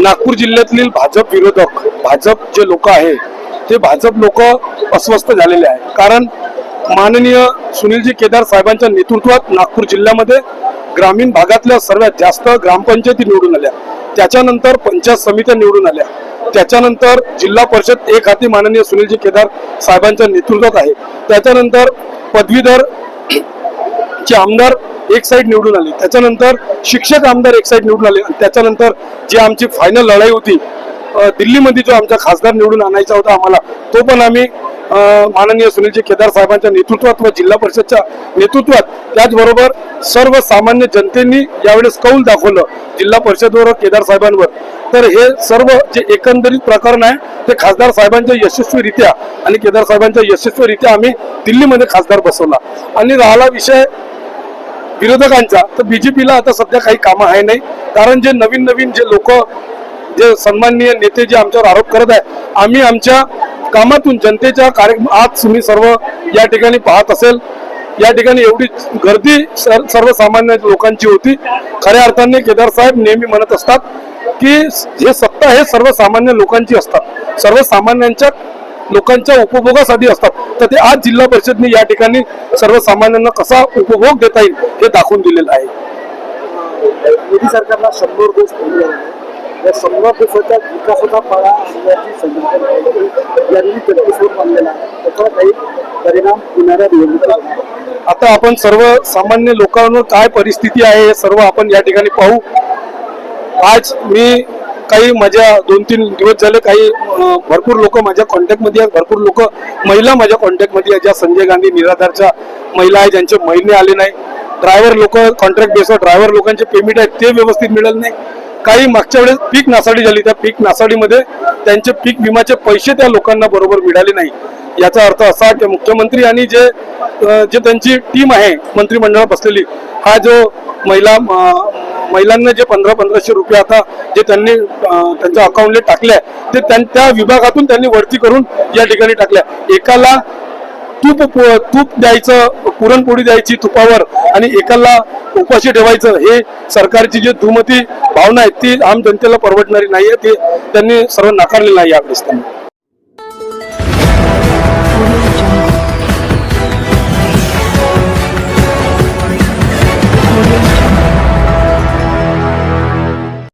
नागपूर जिल्ह्यातील भाजप विरोधक भाजप जे लोक आहे ते भाजप लोक अस्वस्थ झालेले आहे कारण माननीय सुनीलजी केदार साहेबांच्या नेतृत्वात नागपूर जिल्ह्यामध्ये ग्रामीण भागातल्या सर्वात जास्त ग्रामपंचायती निवडून आल्या. त्याच्यानंतर पंचायत समित्या निवडून आल्या. त्याच्यानंतर जिल्हा परिषद एक हाती माननीय सुनीलजी केदार साहेबांच्या नेतृत्वात आहे. त्याच्यानंतर पदवीधर चे आमदार एक साईड निवडून आले. त्याच्यानंतर शिक्षक आमदार एक साईड निवडून आले. आणि त्याच्यानंतर जी आमची फायनल लढाई होती दिल्लीमध्ये जो आमचा खासदार निवडून आणायचा होता आम्हाला तो पण आम्ही माननीय सुनीलजी केदार साहेबांच्या नेतृत्वात व जिल्हा परिषदच्या नेतृत्वात त्याचबरोबर सर्वसामान्य जनतेनी यावेळेस कौल दाखवलं जिल्हा परिषदवर केदार साहेबांवर. तर हे सर्व जे एकंदरीत प्रकरण आहे ते खासदार साहेबांच्या यशस्वीरित्या आणि केदार साहेबांच्या यशस्वीरित्या आम्ही दिल्लीमध्ये खासदार बसवला. आणि राहिला विषय विरोधकांचा तर बीजेपीला आता सध्या काही कामं आहे नाही. कारण जे नवीन नवीन जे लोक जे सन्माननीय नेते जे आमच्यावर आरोप करत आहे आम्ही आमच्या कामातून जनतेच्या कार्यक्रम आज तुम्ही सर्व या ठिकाणी पाहत असेल या ठिकाणी एवढी गर्दी सर- सर्वसामान्य लोकांची होती. खऱ्या अर्थाने केदार साहेब नेहमी म्हणत असतात की हे सत्ता हे सर्वसामान्य लोकांची असतात. सर्वसामान्यांच्या लोकांच्या उपभोगासाठी असतात. तर ते आज जिल्हा परिषदने या ठिकाणी सर्वसामान्यांना कसा उपभोग देता येईल हे दाखवून दिलेलं आहे. मोदी सरकारला शंभर दिवस या शंभर दिवसाच्या विकासाचा पाळा आणण्याची संकल्पना. यांनी मांडलेला आहे. त्याचा काही परिणाम येणाऱ्या निवडणुकीत आता आपण सर्व सामान्य लोकांवर काय परिस्थिती आहे हे सर्व आपण या ठिकाणी पाहू. आज मी काही माझ्या दोन तीन दिवस झाले काही भरपूर लोक माझ्या कॉन्टॅक्टमध्ये आहेत. भरपूर लोक महिला माझ्या कॉन्टॅक्टमध्ये आहेत. ज्या संजय गांधी निराधारच्या महिला आहेत ज्यांचे महिने आले नाही. ड्रायव्हर लोक कॉन्ट्रॅक्ट बेसवर ड्रायव्हर लोकांचे पेमेंट आहेत ते व्यवस्थित मिळाले नाही. काही मागच्या वेळेस पीक नासाडी झाली. त्या पीक नासाडीमध्ये त्यांचे पीक विम्याचे पैसे त्या लोकांना बरोबर मिळाले नाही. याचा अर्थ असा की मुख्यमंत्री आणि जे जे त्यांची टीम आहे मंत्रिमंडळात बसलेली हा जो महिला महिलांना जे पंधरा पंधराशे रुपये आता जे त्यांनी त्यांच्या अकाउंटला टाकले ते त्यां- त्या विभागातून त्यांनी वरती करून या ठिकाणी टाकल्या एकाला तूप तूप द्यायचं पुरणपोळी द्यायची तुपावर आणि एकाला उपाशी ठेवायचं. हे सरकारची जी दुमती भावना आहे ती आम जनतेला परवडणारी नाही आहे ते त्यांनी सर्व नाकारलेलं आहे यावेळेस त्यांनी.